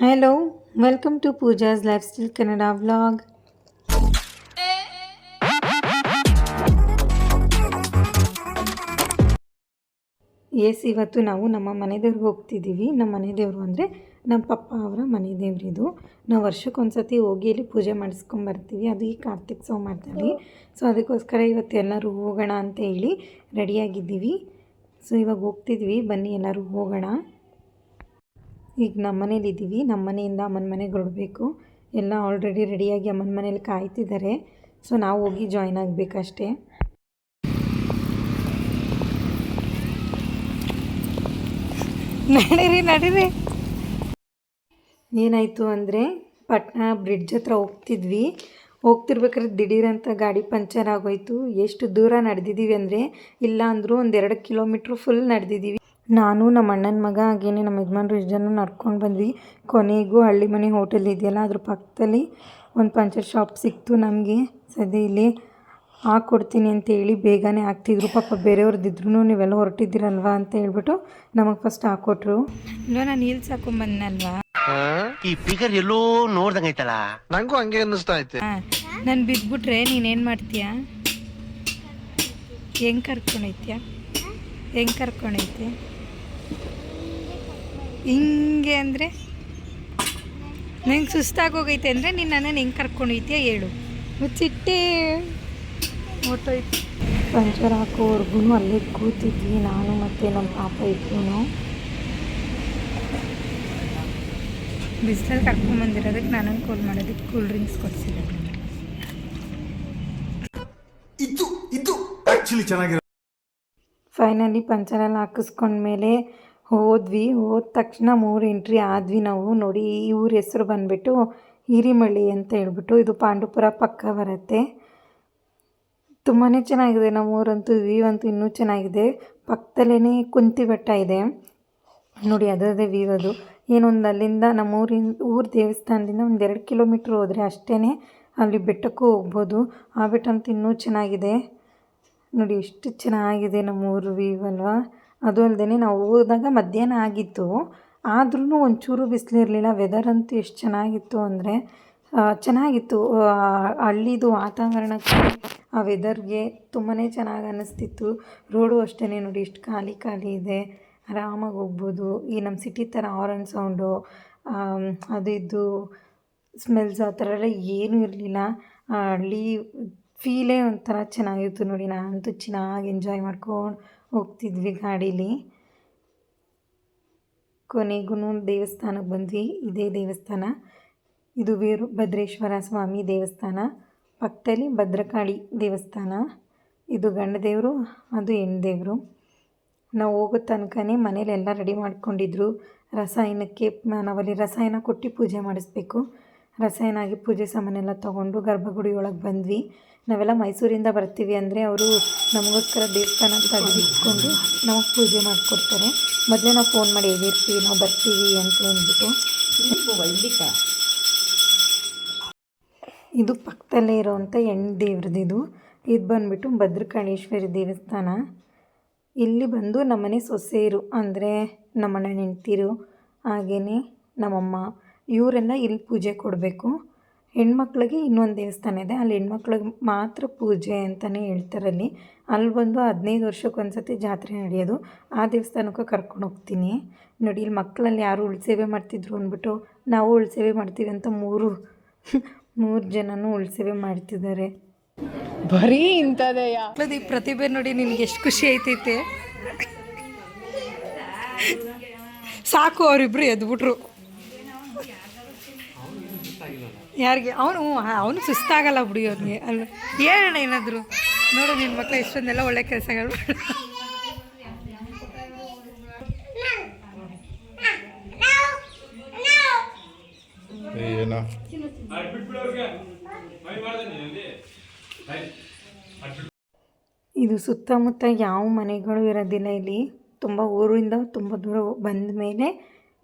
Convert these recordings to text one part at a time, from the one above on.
Hello welcome to Pooja's lifestyle Kannada vlogs ಇವತ್ತು ನಾವು ನಮ್ಮ ಮನೆ ದೇವ್ರಿಗೆ ಹೋಗ್ತಿದ್ದೀವಿ. ನಮ್ಮ ಮನೆ ದೇವರು ಅಂದರೆ ನಮ್ಮ ಪಪ್ಪ ಅವರ ಮನೆ ದೇವರಿದು ನಾವು ವರ್ಷಕ್ಕೊಂದ್ಸತಿ ಹೋಗಿ ಇಲ್ಲಿ ಪೂಜೆ ಮಾಡಿಸ್ಕೊಂಬರ್ತೀವಿ ಅದು ಈ ಕಾರ್ತಿಕ್ ಸೋಮವಾರದಲ್ಲಿ. ಸೊ ಅದಕ್ಕೋಸ್ಕರ ಇವತ್ತು ಎಲ್ಲರೂ ಹೋಗೋಣ ಅಂತ ಹೇಳಿ ರೆಡಿಯಾಗಿದ್ದೀವಿ ಸೊ ಇವಾಗ ಹೋಗ್ತಿದ್ವಿ. ಬನ್ನಿ ಎಲ್ಲರೂ ಹೋಗೋಣ. ಈಗ ನಮ್ಮ ಮನೇಲಿ ಇದ್ದೀವಿ. ನಮ್ಮ ಮನೆಯಿಂದ ಅಮ್ಮನ ಮನೆಗೆ ಹೊರಡಬೇಕು. ಎಲ್ಲ ಆಲ್ರೆಡಿ ರೆಡಿಯಾಗಿ ಅಮ್ಮನ ಮನೇಲಿ ಕಾಯ್ತಿದ್ದಾರೆ. ಸೊ ನಾವು ಹೋಗಿ ಜಾಯ್ನ್ ಆಗಬೇಕಷ್ಟೇ. ನಡೀರಿ ನಡೀರಿ. ಏನಾಯಿತು ಅಂದರೆ, ಪಟ್ನಾ ಬ್ರಿಡ್ಜ್ ಹತ್ರ ಹೋಗ್ತಿದ್ವಿ. ಹೋಗ್ತಿರ್ಬೇಕಾದ್ರೆ ದಿಢೀರಂತ ಗಾಡಿ ಪಂಚರ್ ಆಗೋಯ್ತು. ಎಷ್ಟು ದೂರ ನಡೆದಿದ್ದೀವಿ ಅಂದರೆ, ಇಲ್ಲ ಅಂದರೂ ಒಂದು ಎರಡು ಕಿಲೋಮೀಟ್ರ್ ಫುಲ್ ನಡೆದಿದ್ದೀವಿ. ನಾನು ನಮ್ಮ ಅಣ್ಣನ ಮಗ ಹಾಗೇನೆ ನಮ್ಮ ಯಜಮಾನ್ರು ಇಷ್ಟು ಜನ ನಡ್ಕೊಂಡು ಬಂದ್ವಿ. ಕೊನೆಗೂ ಹಳ್ಳಿ ಮನೆ ಹೋಟೆಲ್ ಇದೆಯಲ್ಲ ಅದ್ರ ಪಕ್ಕದಲ್ಲಿ ಒಂದು ಪಂಚರ್ ಶಾಪ್ ಸಿಕ್ತು ನಮಗೆ. ಸದ್ಯ ಇಲ್ಲಿ ಹಾಕ್ಕೊಡ್ತೀನಿ ಅಂತೇಳಿ ಬೇಗನೆ ಹಾಕ್ತಿದ್ರು. ಪಾಪ ಬೇರೆಯವ್ರದ್ದಿದ್ರು ನೀವೆಲ್ಲ ಹೊರಟಿದ್ದೀರಲ್ವಾ ಅಂತ ಹೇಳ್ಬಿಟ್ಟು ನಮಗೆ ಫಸ್ಟ್ ಹಾಕ್ಕೊಟ್ರು ಇಲ್ಲ ನಾನು ಹೀಲ್ಸ್ ಹಾಕೊಂಬಂದಲ್ವಾ ಈ ಫಿಗರ್ ಎಲ್ಲೋ ನೋಡ್ದಂಗೈತಲ್ಲ ನಂಗೂ ಹಂಗೆ ಅನ್ನಿಸ್ತಾ ಐತೆ. ಹಾಂ ನಾನು ಬಿದ್ದುಬಿಟ್ರೆ ನೀನೇನು ಮಾಡ್ತೀಯಾ? ಹೆಂಗೆ ಕರ್ಕೊಂಡೈತ್ಯಾ ಹೆಂಗೆ ಕರ್ಕೊಂಡೈತೆ ಹಿಂಗೆ ಅಂದರೆ? ನಂಗೆ ಸುಸ್ತಾಗೋಗೈತೆ ಅಂದರೆ ನೀನು ನನ್ನನ್ನು ಹೆಂಗೆ ಕರ್ಕೊಂಡೈತೀಯ ಹೇಳು. ಮುಚ್ಚಿಟ್ಟೆ. ಹೊರ್ಟೋಯ್ತು ಪಂಚರ್ ಹಾಕೋವರೆಗೂ ಅಲ್ಲೇ ಕೂತಿದ್ವಿ. ನಾನು ಮತ್ತು ನಮ್ಮ ಪಾಪ ಇದ್ದೂ ಬಿಸಿಲಲ್ಲಿ ಕರ್ಕೊಂಡ್ಬಂದಿರೋದಕ್ಕೆ ನಾನು ಕಾಲ್ ಮಾಡೋದಕ್ಕೆ ಕೂಲ್ ಡ್ರಿಂಕ್ಸ್ ಕೊಡಿಸಿದ್ದೆ ಇದು ಇದು ಆಕ್ಚುಲಿ ಚೆನ್ನಾಗಿರೋ ಫೈನಲಿ ಪಂಚರಲ್ಲಿ ಹಾಕಿಸ್ಕೊಂಡ್ಮೇಲೆ ಹೋದ್ವಿ. ಹೋದ ತಕ್ಷಣ ಮೂರು ಎಂಟ್ರಿ ಆದ್ವಿ ನಾವು. ನೋಡಿ ಈ ಊರ ಹೆಸರು ಬಂದುಬಿಟ್ಟು ಹಿರಿಮಳ್ಳಿ ಅಂತ ಹೇಳ್ಬಿಟ್ಟು ಇದು ಪಾಂಡುಪುರ ಪಕ್ಕ ಬರುತ್ತೆ. ತುಂಬಾ ಚೆನ್ನಾಗಿದೆ ನಮ್ಮ ಊರಂತೂ. ವ್ಯೂ ಅಂತೂ ಇನ್ನೂ ಚೆನ್ನಾಗಿದೆ. ಪಕ್ಕದಲ್ಲೇ ಕುಂತಿ ಬೆಟ್ಟ ಇದೆ. ನೋಡಿ ಅದರದೇ ವ್ಯೂ ಅದು. ಏನೊಂದು ಅಲ್ಲಿಂದ ನಮ್ಮ ಊರಿನ ಊರ ದೇವಸ್ಥಾನದಿಂದ ಒಂದು ಎರಡು ಕಿಲೋಮೀಟ್ರ್ ಹೋದರೆ ಅಷ್ಟೇ ಅಲ್ಲಿ ಬೆಟ್ಟಕ್ಕೂ ಹೋಗ್ಬೋದು. ಆ ಬೆಟ್ಟ ಅಂತೂ ಇನ್ನೂ ಚೆನ್ನಾಗಿದೆ. ನೋಡಿ, ಎಷ್ಟು ಚೆನ್ನಾಗಿದೆ ನಮ್ಮ ಊರು ವ್ಯೂ ಅಲ್ವಾ? ಅದು ಅಲ್ಲದೆ ನಾವು ಹೋದಾಗ ಮಧ್ಯಾಹ್ನ ಆಗಿತ್ತು. ಆದ್ರೂ ಒಂಚೂರು ಬಿಸಿಲಿರಲಿಲ್ಲ ವೆದರ್ ಅಂತೂ ಎಷ್ಟು ಚೆನ್ನಾಗಿತ್ತು ಅಂದರೆ ಚೆನ್ನಾಗಿತ್ತು. ಹಳ್ಳಿದು ವಾತಾವರಣಕ್ಕೆ ಆ ವೆದರ್ಗೆ ತುಂಬಾ ಚೆನ್ನಾಗಿ ಅನ್ನಿಸ್ತಿತ್ತು. ರೋಡು ಅಷ್ಟೇ ನೋಡಿ ಎಷ್ಟು ಖಾಲಿ ಖಾಲಿ ಇದೆ. ಆರಾಮಾಗಿ ಹೋಗ್ಬೋದು. ಈ ನಮ್ಮ ಸಿಟಿ ಥರ ಆರನ್ ಸೌಂಡು ಅದು ಇದು ಸ್ಮೆಲ್ಸ್ ಆ ಥರ ಎಲ್ಲ ಏನೂ ಇರಲಿಲ್ಲ. ಹಳ್ಳಿ ಫೀಲೇ ಒಂಥರ ಚೆನ್ನಾಗಿತ್ತು ನೋಡಿ. ನಾನಂತೂ ಚೆನ್ನಾಗಿ ಎಂಜಾಯ್ ಮಾಡ್ಕೊಂಡು ಹೋಗ್ತಿದ್ವಿ ಗಾಡೀಲಿ. ಕೊನೆಗೂ ದೇವಸ್ಥಾನಕ್ಕೆ ಬಂದ್ವಿ. ಇದೇ ದೇವಸ್ಥಾನ. ಇದು ವೀರಭದ್ರೇಶ್ವರ ಸ್ವಾಮಿ ದೇವಸ್ಥಾನ. ಪಕ್ಕದಲ್ಲಿ ಭದ್ರಕಾಳಿ ದೇವಸ್ಥಾನ. ಇದು ಗಂಡ ದೇವರು, ಅದು ಹೆಣ್ಣು ದೇವರು. ನಾವು ಹೋಗೋ ತನಕನೇ ಮನೇಲೆಲ್ಲ ರೆಡಿ ಮಾಡ್ಕೊಂಡಿದ್ರು. ರಸಾಯನಕ್ಕೆ ನಾವಲ್ಲಿ ರಸಾಯನ ಕೊಟ್ಟು ಪೂಜೆ ಮಾಡಿಸ್ಬೇಕು. ರಸಾಯನ ಆಗಿ ಪೂಜೆ ಸಾಮಾನೆಲ್ಲ ತೊಗೊಂಡು ಗರ್ಭಗುಡಿ ಒಳಗೆ ಬಂದ್ವಿ. ನಾವೆಲ್ಲ ಮೈಸೂರಿಂದ ಬರ್ತೀವಿ ಅಂದರೆ ಅವರು ನಮಗೋಸ್ಕರ ದೇವಸ್ಥಾನ ತೆಗೆದಿಟ್ಕೊಂಡು ನಮಗೆ ಪೂಜೆ ಮಾಡಿಕೊಡ್ತಾರೆ. ಮೊದಲೇ ನಾವು ಫೋನ್ ಮಾಡಿ ಹೇಳಿರ್ತೀವಿ, ನಾವು ಬರ್ತೀವಿ ಅಂತ ಅಂದ್ಬಿಟ್ಟು. ಇದು ಪಕ್ಕದಲ್ಲೇ ಇರೋವಂಥ ಹೆಣ್ಣು ದೇವ್ರದ್ದು ಇದು. ಇದು ಬಂದುಬಿಟ್ಟು ಭದ್ರಕಾಳೇಶ್ವರಿ ದೇವಸ್ಥಾನ. ಇಲ್ಲಿ ಬಂದು ನಮ್ಮನೆ ಸೊಸೆಯರು, ಅಂದರೆ ನಮ್ಮನೆ ಹೆಂಡ್ತಿರು ಹಾಗೆಯೇ ನಮ್ಮಮ್ಮ ಇವರೆಲ್ಲ ಇಲ್ಲಿ ಪೂಜೆ ಕೊಡಬೇಕು? ಹೆಣ್ಮಕ್ಳಿಗೆ ಇನ್ನೊಂದು ದೇವಸ್ಥಾನ ಇದೆ. ಅಲ್ಲಿ ಹೆಣ್ಮಕ್ಳಿಗೆ ಮಾತ್ರ ಪೂಜೆ ಅಂತಲೇ ಹೇಳ್ತಾರೆ ಅಲ್ಲಿ. ಅಲ್ಲಿ ಬಂದು ಹದಿನೈದು ವರ್ಷಕ್ಕೊಂದ್ಸತಿ ಜಾತ್ರೆ ನಡೆಯೋದು. ಆ ದೇವಸ್ಥಾನಕ್ಕೆ ಕರ್ಕೊಂಡು ಹೋಗ್ತೀನಿ. ನೋಡಿ, ಇಲ್ಲಿ ಮಕ್ಕಳಲ್ಲಿ ಯಾರು ಉಳ್ಸೇವೆ ಮಾಡ್ತಿದ್ರು ಅಂದ್ಬಿಟ್ಟು, ನಾವು ಉಳ್ಸೇವೆ ಮಾಡ್ತೀವಿ ಅಂತ ಮೂರು ಮೂರು ಜನನೂ ಉಳ್ಸೇವೆ ಮಾಡ್ತಿದ್ದಾರೆ. ಬರೀ ಇಂಥದೆಯಾ? ಈ ಪ್ರತಿಭೆ ನೋಡಿ ನಿನಗೆ ಎಷ್ಟು ಖುಷಿ ಐತೈತೆ ಸಾಕು ಅವರಿಬ್ರು ಎದ್ಬಿಟ್ರು. ಯಾರಿಗೆ? ಅವನು ಅವನು ಸುಸ್ತಾಗಲ್ಲ ಬಿಡಿ ಅವ್ರಿಗೆ ಅಲ್ಲ ಹೇಳೋಣ ಏನಾದರೂ? ನೋಡು ನಿನ್ನ ಮಕ್ಕಳು ಎಷ್ಟೊಂದೆಲ್ಲ ಒಳ್ಳೆ ಕೆಲಸಗಳು. ಏನೋ? ಇದು ಸುತ್ತಮುತ್ತ ಯಾವ ಮನೆಗಳು ಇರೋದಿಲ್ಲ ಇಲ್ಲಿ. ತುಂಬ ಊರಿಂದ ತುಂಬ ದೂರ ಬಂದ ಮೇಲೆ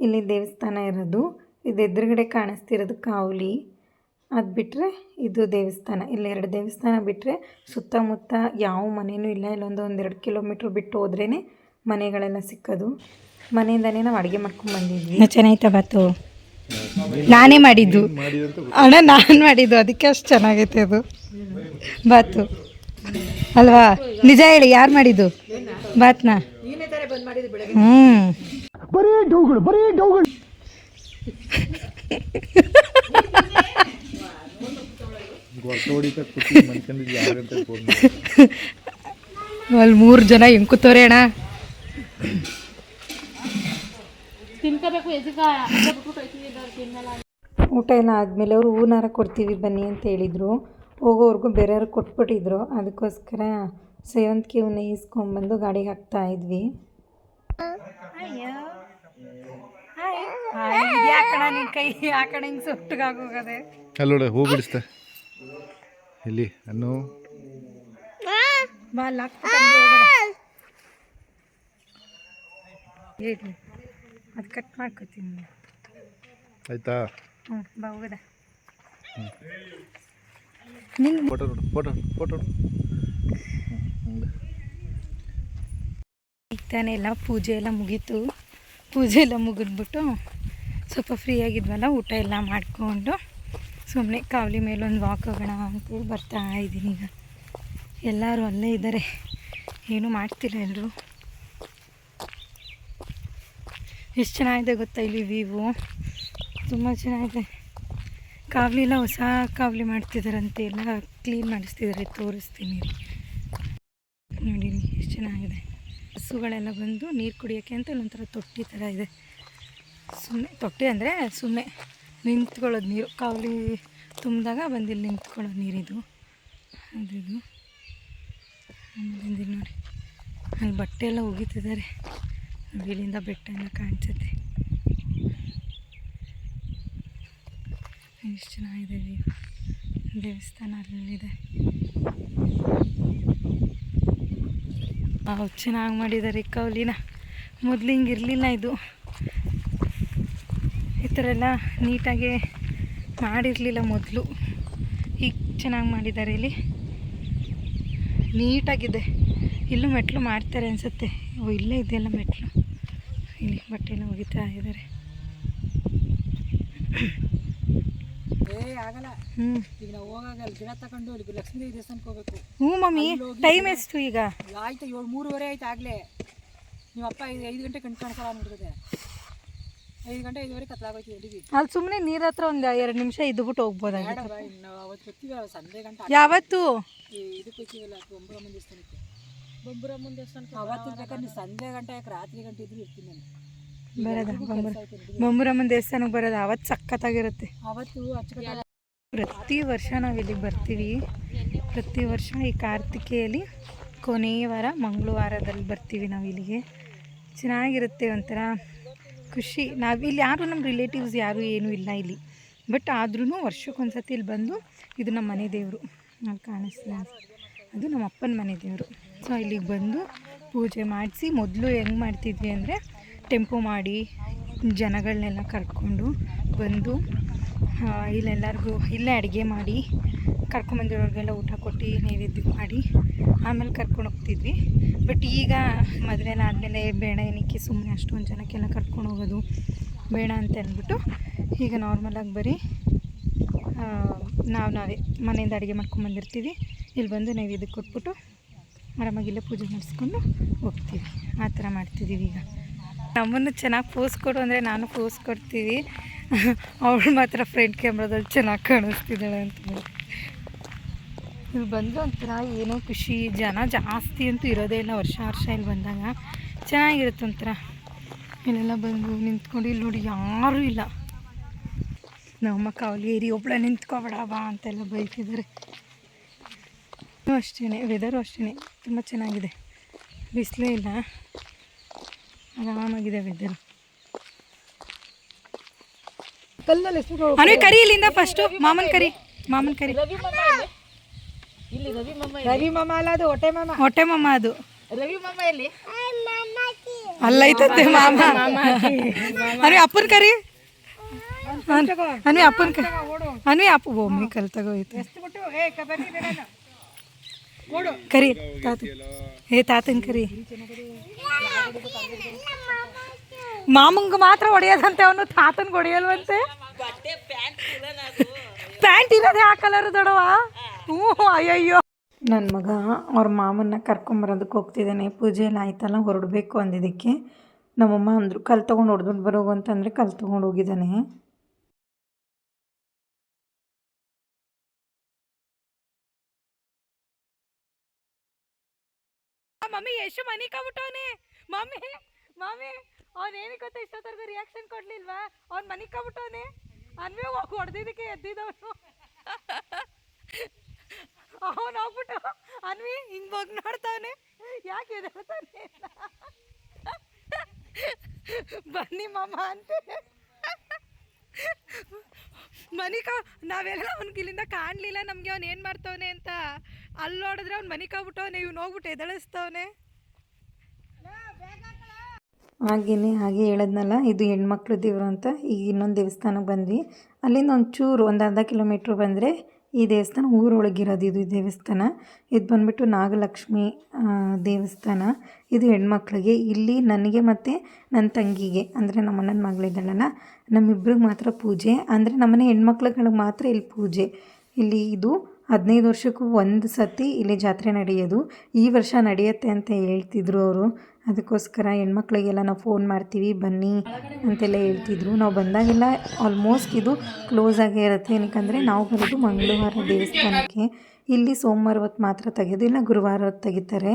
ಇಲ್ಲಿ ದೇವಸ್ಥಾನ ಇರೋದು. ಇದು ಎದುರುಗಡೆ ಕಾಣಿಸ್ತಿರೋದು ಕಾವಲಿ. ಅದು ಬಿಟ್ಟರೆ ಇದು ದೇವಸ್ಥಾನ. ಇಲ್ಲಿ ಎರಡು ದೇವಸ್ಥಾನ ಬಿಟ್ಟರೆ ಸುತ್ತಮುತ್ತ ಯಾವ ಮನೆಯೂ ಇಲ್ಲ. ಇಲ್ಲೊಂದು ಒಂದೆರಡು ಕಿಲೋಮೀಟ್ರ್ ಬಿಟ್ಟು ಹೋದ್ರೇ ಮನೆಗಳೆಲ್ಲ ಸಿಕ್ಕೋದು. ಮನೆಯಿಂದನೇ ನಾವು ಅಡುಗೆ ಮಾಡ್ಕೊಂಡು ಬಂದಿದ್ವಿ. ಚೆನ್ನಾಗಿತ್ತ ಬಾತು? ನಾನೇ ಮಾಡಿದ್ದು. ಅಣ್ಣ ನಾನು ಮಾಡಿದ್ದು. ಅದಕ್ಕೆ ಅಷ್ಟು ಚೆನ್ನಾಗೈತೆ ಅದು. ಬಾತು. ಅಲ್ವಾ? ನಿಜ ಹೇಳಿ ಯಾರು ಮಾಡಿದ್ದು? ಬಾತ್ನ? ಹ್ಞೂ ಅಲ್ಲಿ ಮೂರು ಜನ ಹೆಂಗ್ ಕೂತವ್ರೆ ಅಣ್ಣ ಊಟ ಎಲ್ಲ ಆದಮೇಲೆ ಅವರು ಹೂನಾರ ಕೊಡ್ತೀವಿ ಬನ್ನಿ ಅಂತ ಹೇಳಿದರು. ಹೋಗೋವರೆಗೂ ಬೇರೆಯವ್ರು ಕೊಟ್ಬಿಟ್ಟಿದ್ರು. ಅದಕ್ಕೋಸ್ಕರ ಸೇವಂತಿಗೆ ಹೂನ ಈಸ್ಕೊಂಬಂದು ಗಾಡಿಗೆ ಹಾಕ್ತಾ ಇದ್ವಿ. ನಿನ್ ಕೈ? ಆ ಕಡೆ ಹಿಂಗೆ ಸುಟ್ಟಗಾಗೋಗದೆ? ಅಲ್ಲೋಡೆ ಹೂ ಬಿಡಿಸ್ತ. ಇಲ್ಲಿ ಅನ್ನು. ಬಾ ಲಾಕ್ ಹೇಳಿ ಅದು ಕಟ್ ಮಾಡ್ಕೊತೀನಿ ಆಯ್ತಾ? ಹ್ಞೂ ಬಾ ಹೋಗದ? ನಿಂಗೆ ಫೋಟೋ ನೋಡು ಫೋಟೋ ಫೋಟೋ ಈಗ ತಾನೇ ಎಲ್ಲ ಪೂಜೆ ಎಲ್ಲ ಮುಗೀತು. ಪೂಜೆ ಎಲ್ಲ ಮುಗಿದ್ಬಿಟ್ಟು ಸ್ವಲ್ಪ ಫ್ರೀ ಆಗಿದ್ವಲ್ಲ, ಊಟ ಎಲ್ಲ ಮಾಡಿಕೊಂಡು ಸುಮ್ಮನೆ ಕಾವಲಿ ಮೇಲೊಂದು ವಾಕ್ ಹೋಗೋಣ ಅಂತೇಳಿ ಬರ್ತಾ ಇದ್ದೀನಿ ಈಗ. ಎಲ್ಲರೂ ಅಲ್ಲೇ ಇದ್ದಾರೆ. ಏನೂ ಮಾಡ್ತಿಲ್ಲ ಎಲ್ಲರೂ ಎಷ್ಟು ಚೆನ್ನಾಗಿದೆ ಗೊತ್ತಾ ಇಲ್ಲಿ ವೀವು ತುಂಬ ಚೆನ್ನಾಗಿದೆ. ಕಾವಲಿ ಎಲ್ಲ ಹೊಸ ಕಾವಲಿ ಮಾಡ್ತಿದ್ದಾರಂತೆ ಎಲ್ಲ ಕ್ಲೀನ್ ಮಾಡಿಸ್ತಿದ್ದಾರೆ ತೋರಿಸ್ತೀನಿ. ನೋಡಿ, ಎಷ್ಟು ಚೆನ್ನಾಗಿದೆ. ಹಸುಗಳೆಲ್ಲ ಬಂದು ನೀರು ಕುಡಿಯೋಕ್ಕೆ ಅಂತ ಒಂಥರ ತೊಟ್ಟಿ ಥರ ಇದೆ. ಸುಮ್ಮನೆ, ತೊಟ್ಟಿ ಅಂದರೆ ಸುಮ್ಮನೆ ನಿಂತ್ಕೊಳ್ಳೋದು ನೀರು. ಕಾವಲಿ ತುಂಬಿದಾಗ ಬಂದಿಲ್ಲಿ ನಿಂತ್ಕೊಳ್ಳೋದು ನೀರಿದು ಅದಿದು ಬಂದಿಲ್ಲ ನೋಡಿ. ಅಲ್ಲಿ ಬಟ್ಟೆ ಎಲ್ಲ ಒಗಿತಿದ್ದಾರೆ ನೋಡಿ ಇಲ್ಲಿಂದ ಬೆಟ್ಟ ಎಲ್ಲ ಕಾಣಿಸುತ್ತೆ. ಎಷ್ಟು ಚೆನ್ನಾಗಿದೆ. ದೇವಸ್ಥಾನ ಅಲ್ಲಿದೆ. ಅವು ಚೆನ್ನಾಗಿ ಮಾಡಿದ್ದಾರೆ ಕೌಲಿನ. ಮೊದಲು ಹಿಂಗೆ ಇರಲಿಲ್ಲ ಇದು. ಈ ಥರ ಎಲ್ಲ ನೀಟಾಗಿ ಮಾಡಿರಲಿಲ್ಲ ಮೊದಲು. ಈಗ ಚೆನ್ನಾಗಿ ಮಾಡಿದ್ದಾರೆ ಇಲ್ಲಿ. ನೀಟಾಗಿದೆ. ಇಲ್ಲೂ ಮೆಟ್ಲು ಮಾಡ್ತಾರೆ ಅನಿಸುತ್ತೆ. ಓ, ಇಲ್ಲೇ ಇದೆಯಲ್ಲ ಮೆಟ್ಲು. ಇಲ್ಲಿ ಬಟ್ಟೆನ ಒಗಿತಾ ಇದ್ದಾರೆ ಹ್ಞೂ ಈಗ ನಾವು ಹೋಗಾಗ ಅಲ್ಲಿ ಗಿಡ ತಗೊಂಡು ಅಲ್ಲಿ ಲಕ್ಷ್ಮೀ ದೇವಸ್ಥಾನಕ್ಕೆ ಹೋಗ್ಬೇಕು. ಹ್ಞೂ ಮಮ್ಮಿ ಟೈಮ್ ಎಷ್ಟು ಈಗ? ಆಯ್ತು ಏಳು ಮೂರುವರೆ ಆಯ್ತು ಆಗಲೇ. ನಿಮ್ಮ ಅಪ್ಪ ಐದು ಐದು ಗಂಟೆ ಕಣ್ ಕಾಣಿಸಲ್ಲ ನೋಡಿದೆ ಐದು ಗಂಟೆ ಐದುವರೆ ಕತ್ಲಾಗೋಯ್ತು ಎಲ್ಲಿಗೆ ಅಲ್ಲಿ ಸುಮ್ಮನೆ ನೀರ ಹತ್ರ ಒಂದು ಎರಡು ನಿಮಿಷ ಇದ್ಬಿಟ್ಟು ಬಿಟ್ಟು ಬೇಡ ಇನ್ನು ಅವತ್ತು ಸಂಜೆ ಗಂಟೆ ಯಾವತ್ತು? ಈ ಇದಕ್ಕೆ ಹೋಗ್ತೀವಲ್ಲ ಬೊಂಬರಮ್ಮನ ದೇವಸ್ಥಾನಕ್ಕೆ? ಬೊಂಬರಮ್ಮನ ದೇವಸ್ಥಾನಕ್ಕೆ ಅವತ್ತು ಬೇಕಾದ್ರೆ ನೀವು ಸಂಜೆ ಗಂಟೆ ಯಾಕೆ ರಾತ್ರಿ ಗಂಟೆ ಇದ್ರೂ ಇರ್ತೀನಿ ನಾನು. ಬರೋದ ಬೊಂಬರ. ಬೊಂಬರಮ್ಮನ ದೇವಸ್ಥಾನಕ್ಕೆ ಬರೋದು ಅವತ್ತು ಸಖತ್ತಾಗಿರುತ್ತೆ ಪ್ರತಿ ವರ್ಷ ನಾವು ಇಲ್ಲಿಗೆ ಬರ್ತೀವಿ. ಪ್ರತಿ ವರ್ಷ ಈ ಕಾರ್ತಿಕೆಯಲ್ಲಿ ಕೊನೆಯ ವಾರ ಮಂಗಳವಾರದಲ್ಲಿ ಬರ್ತೀವಿ ನಾವು ಇಲ್ಲಿಗೆ. ಚೆನ್ನಾಗಿರುತ್ತೆ ಒಂಥರ ಖುಷಿ. ನಾವು ಇಲ್ಲಿ ಯಾರು ನಮ್ಮ ರಿಲೇಟಿವ್ಸ್ ಯಾರು ಏನೂ ಇಲ್ಲ ಇಲ್ಲಿ. ಬಟ್ ಆದ್ರೂ ವರ್ಷಕ್ಕೊಂದ್ಸತಿ ಇಲ್ಲಿ ಬಂದು ಇದು ನಮ್ಮ ಮನೆ ದೇವರು. ನಾವು ಕಾಣಿಸ್ತಾ ಅದು ನಮ್ಮ ಅಪ್ಪನ ಮನೆ ದೇವರು. ಸೊ ಇಲ್ಲಿಗೆ ಬಂದು ಪೂಜೆ ಮಾಡಿಸಿ ಮೊದಲು ಹೆಂಗೆ ಮಾಡ್ತಿದ್ವಿ ಅಂದರೆ ಟೆಂಪೋ ಮಾಡಿ ಜನಗಳನ್ನೆಲ್ಲ ಕರ್ಕೊಂಡು ಬಂದು ಇಲ್ಲೆಲ್ಲರಿಗೂ ಇಲ್ಲೇ ಅಡುಗೆ ಮಾಡಿ, ಕರ್ಕೊಂಬಂದಿರೋರಿಗೆಲ್ಲ ಊಟ ಕೊಟ್ಟು ನೈವೇದ್ಯ ಮಾಡಿ, ಆಮೇಲೆ ಕರ್ಕೊಂಡು ಹೋಗ್ತಿದ್ವಿ. ಬಟ್ ಈಗ ಮದುವೆ ಎಲ್ಲ ಆದಮೇಲೆ ಬೇಡ ಏನಕ್ಕೆ ಸುಮ್ಮನೆ ಅಷ್ಟೊಂದು ಜನಕ್ಕೆಲ್ಲ ಕರ್ಕೊಂಡು ಹೋಗೋದು ಬೇಡ ಅಂತ ಅಂದ್ಬಿಟ್ಟು ಈಗ ನಾರ್ಮಲಾಗಿ ಬರೀ ನಾವು ನಾವೇ ಮನೆಯಿಂದ ಅಡುಗೆ ಮಾಡ್ಕೊಂಬಂದಿರ್ತೀವಿ ಇಲ್ಲಿ ಬಂದು ನೈವೇದ್ಯ ಕೊಟ್ಬಿಟ್ಟು ಆರಾಮಾಗಿ ಇಲ್ಲೇ ಪೂಜೆ ಮಾಡಿಸ್ಕೊಂಡು ಹೋಗ್ತೀವಿ. ಆ ಥರ ಮಾಡ್ತಿದ್ದೀವಿ ಈಗ. ನಮ್ಮನ್ನು ಚೆನ್ನಾಗಿ ಪೋಸ್ ಕೊಡು ಅಂದರೆ ನಾನು ಪೋಸ್ ಕೊಡ್ತೀವಿ. ಅವಳು ಮಾತ್ರ ಫ್ರಂಟ್ ಕ್ಯಾಮ್ರಾದಲ್ಲಿ ಚೆನ್ನಾಗಿ ಕಾಣಿಸ್ತಿದ್ದಾಳೆ ಅಂತ ಇಲ್ಲಿ ಬಂದು ಒಂಥರ ಏನೋ ಖುಷಿ. ಜನ ಜಾಸ್ತಿ ಅಂತೂ ಇರೋದೇ ಇಲ್ಲ. ವರ್ಷ ವರ್ಷ ಇಲ್ಲಿ ಬಂದಾಗ. ಚೆನ್ನಾಗಿರುತ್ತೆ ಒಂಥರ. ಇಲ್ಲೆಲ್ಲ ಬಂದು ನಿಂತ್ಕೊಂಡು ಇಲ್ಲಿ ನೋಡಿ ಯಾರೂ ಇಲ್ಲ. ನಮ್ಮ ಕಾವಲಿ ಏರಿ ಒಬ್ಳೆ ನಿಂತ್ಕೊಬೇಡ, ಬಾ ಅಂತೆಲ್ಲ ಬೈತಿದ್ದಾರೆ. ಅಷ್ಟೇ ವೆದರು ಅಷ್ಟೇ ತುಂಬ ಚೆನ್ನಾಗಿದೆ. ಬಿಸಿಲೇ ಇಲ್ಲ. ಆರಾಮಾಗಿದೆ ವೆದರು ಕಲ್ಲಲ್ಲಿ ಅನು ಕರಿ ಇಲ್ಲಿಂದ ಫಸ್ಟು ಮಾಮನ್ ಕರಿ ಮಾಮನ್ ಕರಿ. ಇಲ್ಲಿ ರವಿ ಮಾಮ ಅಲ್ಲ ಅದು ಹೊಟ್ಟೆ ಮಾಮ. ಹೊಟ್ಟೆ ಮಾಮ ಅದು. ರವಿ ಮಾಮ ಎಲ್ಲಿ? ಅಲ್ಲೈತಂತೆ ಮಾಮ. ಅನ್ವಿ ಅಪ್ಪನ ಕರಿ. ಅನ್ವಿ ಅಪ್ಪನ ಕರಿ. ಅನ್ವಿ ಅಪ್ಪ ಒಮ್ಮೆ ಕಲ್ ತಗೋಯ್ತು ಬಿಟ್ಟು ಏ ಕಬಡ್ಡಿ ಬೇಡ ಕರಿ. ತಾತ ಏ, ತಾತನ್ ಕರಿ. ಮಾಮಂಗ ಮಾತ್ರ ಹೊಡೆಯೋದಂತೆ ಅವನು, ತಾತನ್ಗೆ ಹೊಡೆಯಲ್ವಂತೆ ಪ್ಯಾಂಟ್ ಇರೋದೇ ಆ ಕಲರ್ ದೊಡವ ಹ್ಞೂ, ಅಯ್ಯಯ್ಯೋ. ನನ್ನ ಮಗ ಅವ್ರ ಮಾಮನ್ನ ಕರ್ಕೊಂಬರೋದಕ್ಕೆ ಹೋಗ್ತಿದ್ದಾನೆ. ಪೂಜೆ ಎಲ್ಲ ಆಯ್ತಲ್ಲ, ಹೊರಡಬೇಕು ಅಂದಿದ್ದಕ್ಕೆ. ನಮ್ಮಮ್ಮ ಅಂದರು, ಕಲ್ ತೊಗೊಂಡು ಹೊಡೆದ್ಬಿಟ್ಟು ಬರೋಗು ಅಂತಂದರೆ ಕಲ್ ತೊಗೊಂಡು ಹೋಗಿದ್ದಾನೆ. ಮಮ್ಮಿ ಎಷ್ಟು ಮನಿ ಕಬಿಟ್ಟವನೆ ಮಮ್ಮಿ ಮಮ್ಮಿ, ಅವ್ನು ಏನಕ್ಕೆ ಗೊತ್ತಾ ಇಷ್ಟೊತ್ತರ್ಗು ರಿಯಾಕ್ಷನ್ ಕೊಡ್ಲಿಲ್ವಾ? ಅವ್ನು ಮನಿ ಕಬಿಟ್ಟವನೆ ಅನ್ವೇ ಹೋಗಿ ಹೊಡೆದಿದ್ದಕ್ಕೆ ಎದ್ದಿದ್ದವನು. ಅವನು ಹೋಗ್ಬಿಟ್ಟು, ಅನ್ವಿ, ಹಿಂಗೆ ಹೋಗಿ ನೋಡ್ತಾವನೆ. ಯಾಕೆ ಎದಾಡ್ತಾನೆ ಬನ್ನಿ ಮಾಮ ಅಂತ. ಮನಿ ಕಾ ನಾವೆಲ್ಲ ಅವ್ನಿಗೆ ಇಲ್ಲಿಂದ ಕಾಣಲಿಲ್ಲ, ನಮಗೆ ಅವ್ನು ಏನು ಮಾಡ್ತವನೆ ಅಂತ. ಅಲ್ಲಿ ನೋಡಿದ್ರೆ ಅವ್ನು ಮನಿ ಕಾಬಿಟ್ಟವನೆ ಇವ್ನು ಹೋಗ್ಬಿಟ್ಟು ಎದಳಿಸ್ತವನೆ. ಹಾಗೇನೆ, ಹಾಗೆ ಹೇಳದ್ನಲ್ಲ, ಇದು ಹೆಣ್ಮಕ್ಳು ದೇವರು ಅಂತ. ಈಗ ಇನ್ನೊಂದು ದೇವಸ್ಥಾನಕ್ಕೆ ಬಂದ್ವಿ. ಅಲ್ಲಿಂದ ಒಂದು ಚೂರು ಒಂದು ಅರ್ಧ ಕಿಲೋಮೀಟ್ರ್ ಬಂದರೆ ಈ ದೇವಸ್ಥಾನ ಊರೊಳಗಿರೋದು ಇದು ದೇವಸ್ಥಾನ. ಇದು ಬಂದ್ಬಿಟ್ಟು ನಾಗಲಕ್ಷ್ಮಿ ದೇವಸ್ಥಾನ. ಇದು ಹೆಣ್ಮಕ್ಳಿಗೆ. ಇಲ್ಲಿ ನನಗೆ ಮತ್ತು ನನ್ನ ತಂಗಿಗೆ, ಅಂದರೆ ನಮ್ಮ ಅಣ್ಣನ ಮಗಳಿದ್ದಾಳಲ್ಲ, ನಮ್ಮಿಬ್ರಿಗೆ ಮಾತ್ರ ಪೂಜೆ. ಅಂದರೆ ನಮ್ಮನೆ ಹೆಣ್ಮಕ್ಳುಗಳಿಗೆ ಮಾತ್ರ ಇಲ್ಲಿ ಪೂಜೆ. ಇಲ್ಲಿ ಇದು ಹದಿನೈದು ವರ್ಷಕ್ಕೂ ಒಂದು ಸತಿ ಇಲ್ಲಿ ಜಾತ್ರೆ ನಡೆಯೋದು. ಈ ವರ್ಷ ನಡೆಯುತ್ತೆ ಅಂತ ಹೇಳ್ತಿದ್ರು ಅವರು. ಅದಕ್ಕೋಸ್ಕರ ಹೆಣ್ಮಕ್ಳಿಗೆಲ್ಲ ನಾವು ಫೋನ್ ಮಾಡ್ತೀವಿ, ಬನ್ನಿ ಅಂತೆಲ್ಲ ಹೇಳ್ತಿದ್ರು. ನಾವು ಬಂದಾಗೆಲ್ಲ ಆಲ್ಮೋಸ್ಟ್ ಇದು ಕ್ಲೋಸ್ ಆಗೇ ಇರುತ್ತೆ. ಏನಕ್ಕಂದರೆ ನಾವು ಬರೋದು ಮಂಗಳವಾರ ದೇವಸ್ಥಾನಕ್ಕೆ. ಇಲ್ಲಿ ಸೋಮವಾರ ಹೊತ್ತು ಮಾತ್ರ ತೆಗೆಯೋದಿಲ್ಲ ಗುರುವಾರ ಹೊತ್ತು ತೆಗಿತಾರೆ.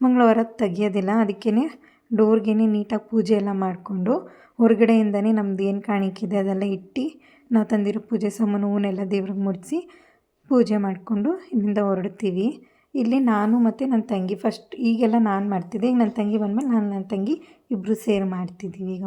ಮಂಗಳವಾರ ಹೊತ್ತು ತೆಗಿಯೋದಿಲ್ಲ. ಅದಕ್ಕೇ ಡೋರ್ಗೆ ನೀಟಾಗಿ ಪೂಜೆ ಎಲ್ಲ ಮಾಡಿಕೊಂಡು ಹೊರಗಡೆಯಿಂದನೇ ನಮ್ದು ಏನು ಇದೆ ಅದೆಲ್ಲ ಇಟ್ಟು ನಾವು ತಂದಿರೋ ಪೂಜೆ ಸಾಮಾನು ಹೂವನ್ನೆಲ್ಲ ದೇವ್ರಿಗೆ ಮುಡಿಸಿ ಪೂಜೆ ಮಾಡಿಕೊಂಡು ಇಲ್ಲಿಂದ ಹೊರಡ್ತೀವಿ. ಇಲ್ಲಿ ನಾನು ಮತ್ತು ನನ್ನ ತಂಗಿ ಫಸ್ಟ್ ಈಗೆಲ್ಲ ನಾನು ಮಾಡ್ತಿದ್ದೆ. ಈಗ ನನ್ನ ತಂಗಿ ಬಂದಮೇಲೆ ನಾನು ನನ್ನ ತಂಗಿ ಇಬ್ಬರು ಸೇರಿ ಮಾಡ್ತಿದ್ದೀವಿ ಈಗ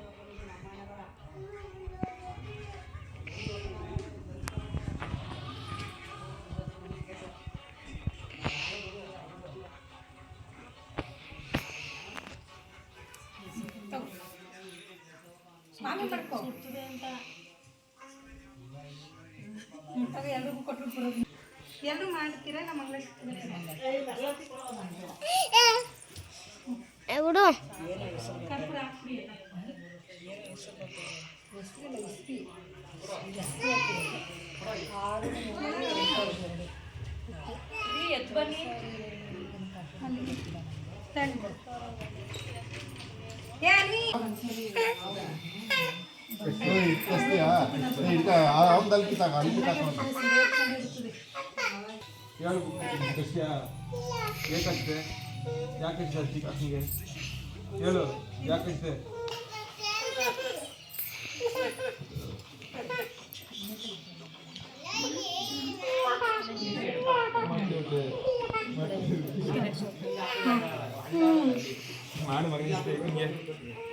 ತಣ್ಣು. ಏ ಅನ್ವಿ? ಏಕಷ್ಟೇ ಯಾಕೆ ಚಿಕ್ಕ ಅಕ್ಕನಿಗೆ ಹೇಳು ಯಾಕಷ್ಟೇ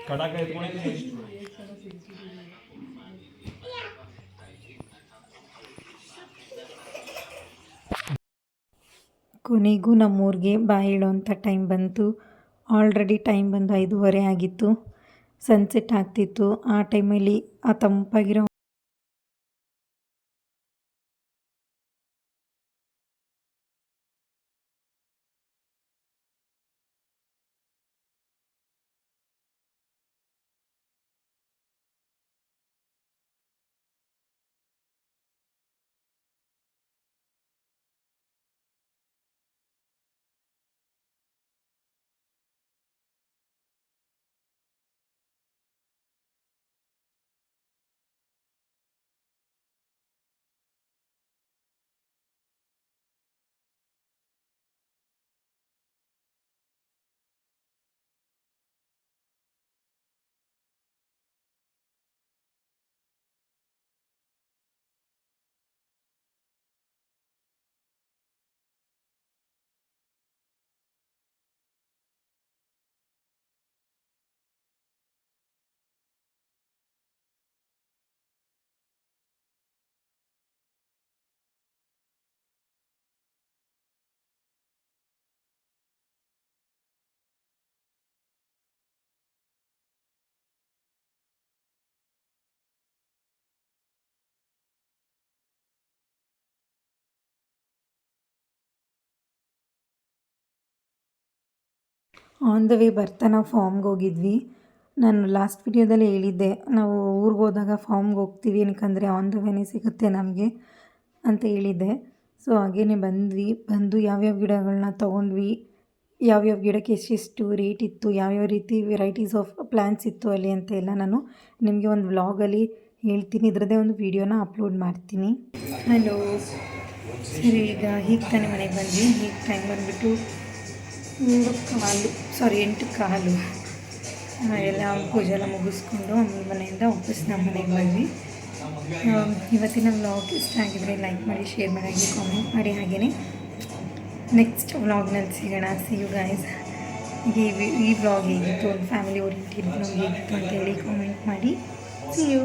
ಕಡಾಕ ಎತ್ಕೊಂಡಿದ್ದೀನಿ ಕೊನೆಗೂ ನಮ್ಮೂರಿಗೆ ಇಡೋಂಥ ಟೈಮ್ ಬಂತು. ಆಲ್ರೆಡಿ ಟೈಮ್ ಬಂದು ಐದೂವರೆ ಆಗಿತ್ತು. ಸನ್ಸೆಟ್ ಆಗ್ತಿತ್ತು. ಆ ಟೈಮಲ್ಲಿ ಆ ತಂಪಾಗಿರೋ ಆನ್ ದ ವೇ ಬರ್ತಾ ನಾವು ಫಾರ್ಮ್ಗೆ ಹೋಗಿದ್ವಿ. ನಾನು ಲಾಸ್ಟ್ ವಿಡಿಯೋದಲ್ಲಿ ಹೇಳಿದ್ದೆ, ನಾವು ಊರಿಗೆ ಹೋದಾಗ ಫಾರ್ಮ್ಗೆ ಹೋಗ್ತೀವಿ ಏನಕ್ಕಂದರೆ ಆನ್ ದ ವೇನೇ ಸಿಗುತ್ತೆ ನಮಗೆ ಅಂತ ಹೇಳಿದ್ದೆ. ಸೊ ಹಾಗೇ ಬಂದ್ವಿ. ಬಂದು ಯಾವ್ಯಾವ ಗಿಡಗಳನ್ನ ತೊಗೊಂಡ್ವಿ, ಯಾವ್ಯಾವ ಗಿಡಕ್ಕೆ ಎಷ್ಟೆಷ್ಟು ರೇಟ್ ಇತ್ತು, ಯಾವ್ಯಾವ ರೀತಿ ವೆರೈಟೀಸ್ ಆಫ್ ಪ್ಲ್ಯಾಂಟ್ಸ್ ಇತ್ತು ಅಲ್ಲಿ ಅಂತ ಎಲ್ಲ ನಾನು ನಿಮಗೆ ಒಂದು ವ್ಲಾಗಲ್ಲಿ ಹೇಳ್ತೀನಿ. ಇದರದ್ದೇ ಒಂದು ವೀಡಿಯೋನ ಅಪ್ಲೋಡ್ ಮಾಡ್ತೀನಿ. ಹಲೋ ಸರಿ, ಈಗ ಹೀಗೆ ತಾನೆ ಮನೆಗೆ ಬಂದ್ವಿ. ಹೀಗೆ ಟೈಮ್ ಬಂದುಬಿಟ್ಟು ಮೂರು ಕಾಲು ಸಾರಿ ಎಂಟು ಕಾಲು. ಎಲ್ಲ ಪೂಜೆ ಎಲ್ಲ ಮುಗಿಸ್ಕೊಂಡು ಮನೆಯಿಂದ ವಾಪಸ್ ನಮ್ಮ ಮನೆಗೆ ಬಂದ್ವಿ. ಇವತ್ತಿನ ವ್ಲಾಗ್ ಇಷ್ಟ ಆಗಿದ್ರೆ ಲೈಕ್ ಮಾಡಿ ಶೇರ್ ಮಾಡಿ ಕಾಮೆಂಟ್ ಮಾಡಿ ಹಾಗೆಯೇ ನೆಕ್ಸ್ಟ್ ವ್ಲಾಗ್ನಲ್ಲಿ ಸಿಗೋಣ. ಸಿ ಯು ಗಾಯ್ಸ್ ಈ ಈ ವ್ಲಾಗ್ ಹೇಗಿತ್ತು? ಫ್ಯಾಮಿಲಿ ಓರಿಯೆಂಟೆಡ್ ವ್ಲಾಗ್ ಹೇಗಿತ್ತು ಅಂತೇಳಿ ಕಾಮೆಂಟ್ ಮಾಡಿ. C you